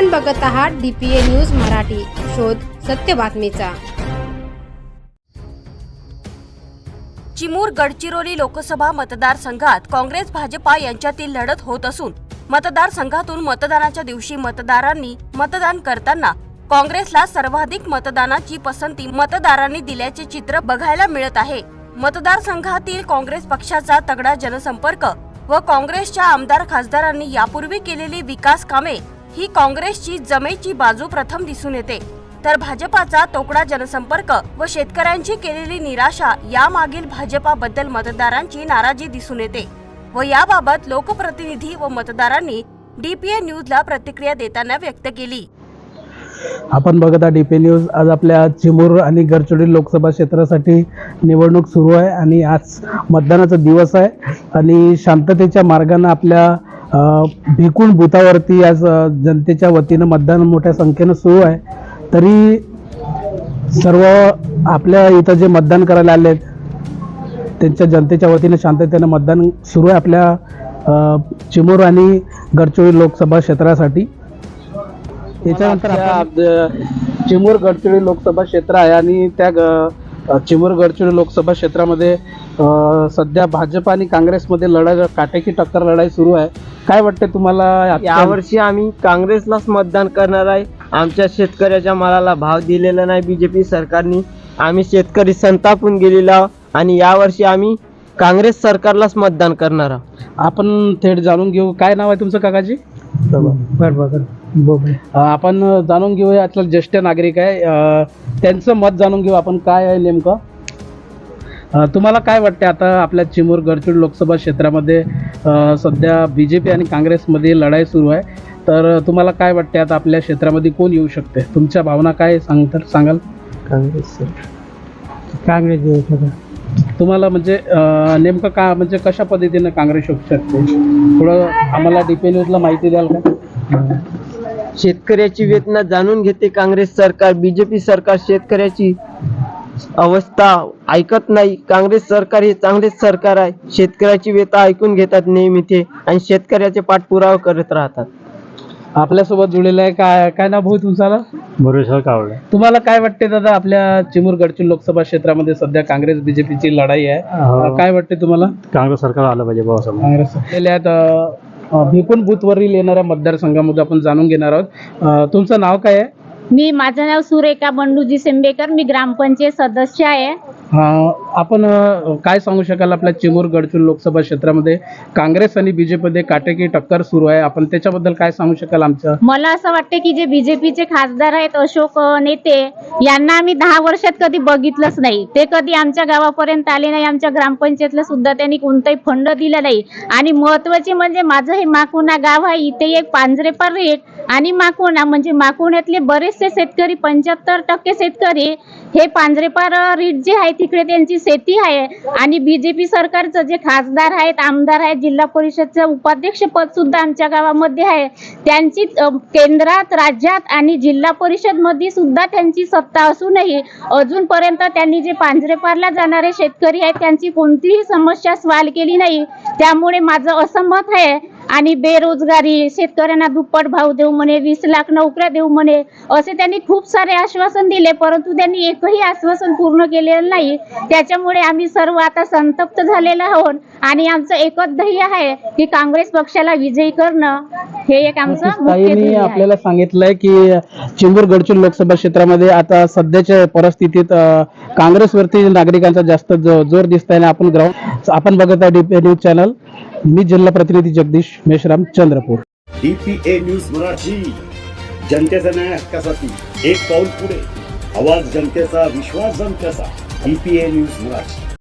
आपण बघत आहात डीपीए न्यूज मराठी. शोध सत्य बातमीचा. चिमूर गडचिरोली लोकसभा मतदारसंघात काँग्रेस भाजपा यांच्यातील लढत होत असून मतदारसंघातून मतदानाच्या दिवशी मतदारांनी मतदान करताना काँग्रेसला सर्वाधिक मतदानाची पसंती मतदारांनी दिल्याचे चित्र बघायला मिळत आहे. मतदारसंघातील काँग्रेस पक्षाचा तगडा जनसंपर्क व काँग्रेसच्या आमदार खासदारांनी यापूर्वी केलेली विकास कामे ही काँग्रेसची जमेची बाजू प्रथम दिसून येते. तर भाजपाचा तोकडा जनसंपर्क व शेतकऱ्यांची केलेली निराशा यामागील भाजपाबद्दल मतदारांची नाराजी दिसून येते व याबाबत लोकप्रतिनिधी व मतदारांनी डीपीए न्यूजला प्रतिक्रिया देताना व्यक्त केली. आपण बघत आहात डीपी न्यूज. आज आपल्या चिमूर आणि गडचिरोली लोकसभा क्षेत्रासाठी निवडणूक सुरू आहे आणि आज मतदानाचा दिवस आहे आणि शांततेच्या मार्गानं आपल्या भिकून बुथावरती आज जनतेच्या वतीनं मतदान मोठ्या संख्येनं सुरू आहे. तरी सर्व आपल्या इथं जे मतदान करायला आले त्यांच्या जनतेच्या वतीनं शांततेनं मतदान सुरू आहे आपल्या चिमूर आणि गडचिरोली लोकसभा क्षेत्रासाठी. त्याच्यानंतर चिमूर गडचिरोली लोकसभा क्षेत्र आहे आणि त्या चिमूर गडचिरोली लोकसभा क्षेत्रामध्ये सध्या भाजप आणि काँग्रेसमध्ये लढाई काटेकी टक्कर लढाई सुरू आहे. काय वाटते तुम्हाला यावर्षी आम्ही काँग्रेसलाच मतदान करणार आहे. आमच्या शेतकऱ्याच्या मालाला भाव दिलेला नाही बीजेपी सरकारने. आम्ही शेतकरी संतापून गेलेलो आहोत आणि यावर्षी आम्ही काँग्रेस सरकारलाच मतदान करणार आहोत. आपण थेट जाणून घेऊ. काय नाव आहे तुमचं काकाजी? अ, आपण जाणून घेऊया आजकाल ज्येष्ठ नागरिक आहे. अ, त्यांचं मत जाणून घेऊ आपण. काय आहे नेमकं? तुम्हाला काय वाटते आता आपल्या चिमूर गडचिरोली लोकसभा क्षेत्रामध्ये सध्या बी जे पी आणि काँग्रेसमध्ये लढाई सुरू आहे. तर तुम्हाला काय वाटते आता आपल्या क्षेत्रामध्ये कोण येऊ शकते तुमच्या भावना काय सांगतात सांगाल? काँग्रेस. काँग्रेस तुम्हाला म्हणजे नेमकं का म्हणजे कशा पद्धतीनं काँग्रेस येऊ शकते? थोडं आम्हाला डीपी न्यूजला माहिती द्याल का? शेतकऱ्याची वेदना जाणून घेते काँग्रेस सरकार बीजेपी सरकार शेतकऱ्याची. अवस्था ऐकत नाही. काँग्रेस सरकार हे चांगलेच सरकार आहे. शेतकऱ्याची व्यथा ऐकून घेतात नेहमी ते आणि शेतकऱ्याचे पाठपुरावा करत राहतात. आपल्यासोबत जुळलेलं आहे. काय काय नाव भाऊ तुमचा? भुरेश्वर कावळे. तुम्हाला काय वाटते दादा आपल्या चिमूर गडचिरोली लोकसभा क्षेत्रामध्ये सध्या काँग्रेस बीजेपीची लढाई आहे. हो. काय वाटते तुम्हाला? काँग्रेस सरकार आलं पाहिजे काँग्रेस आहेत, भिकून बूथवरील येणाऱ्या मतदारसंघामध्ये आपण जाणून घेणार आहोत. तुमचं नाव काय आहे? मी माझं नाव सुरेखा बंडूजी सेंबेकर मी ग्रामपंचायत सदस्य आहे. आपण काय सांगू शकाल आपल्या चिमूर गडचूर लोकसभा क्षेत्रामध्ये? काँग्रेस आणि बीजेपीमध्ये काटेकी टक्कर सुरू आहे. आपण त्याच्याबद्दल काय सांगू शकाल आमचं? मला असं वाटतं की जे बीजेपीचे खासदार आहेत अशोक नेते यांना आम्ही दहा वर्षात कधी बघितलंच नाही. ते कधी आमच्या गावापर्यंत आले नाही आमच्या ग्रामपंचायतला सुद्धा त्यांनी कोणताही फंड दिला नाही. आणि महत्त्वाचे म्हणजे माझं हे माकुणा गाव आहे इथे एक पांजरेपार रेट आणि माकुणा म्हणजे माकुण्यातले बरेचसे शेतकरी पंच्याहत्तर टक्के शेतकरी हे पांजरेपार रीट जे आहे तिकडे त्यांची शेती आहे. आणि बीजेपी सरकारचं जे खासदार आहेत आमदार आहेत जिल्हा परिषदचं उपाध्यक्ष पद सुद्धा आमच्या गावामध्ये आहे. त्यांची केंद्रात राज्यात आणि जिल्हा परिषदमध्ये सुद्धा त्यांची सत्ता असूनही अजूनपर्यंत त्यांनी जे पांजरेपारला जाणारे शेतकरी आहेत त्यांची कोणतीही समस्या सॉल्व केली नाही. त्यामुळे माझं असं मत आहे. आणि बेरोजगारी शेतकऱ्यांना दुप्पट भाव देऊ म्हणे वीस लाख नोकऱ्या देऊ म्हणे असे त्यांनी खूप सारे आश्वासन दिले परंतु त्यांनी एकही आश्वासन पूर्ण केलेलं नाही. त्याच्यामुळे आम्ही सर्व आता संतप्त झालेलो आहोत आणि आमचं एकच ध्येय आहे की काँग्रेस पक्षाला विजयी करणं. हे एक आमचं मुख्य ताईंनी ध्येय आहे. आपल्याला सांगितलंय की चिंबूर गडचिरोली लोकसभा क्षेत्रामध्ये आता सध्याच्या परिस्थितीत अ, काँग्रेसवरती नागरिकांचा जास्त जो- जोर दिसत आहे आपण ग्राउंड आपण बघत आहे डीपीए न्यूज चॅनल मी जिल्हा प्रतिनिधी Jagdish Meshram Chandrapur. DPA news Marathi. जनतेचा न्याय हक्कासाठी एक पाऊल पुढे. आवाज जनतेचा विश्वास जनतेचा. DPA news Marathi.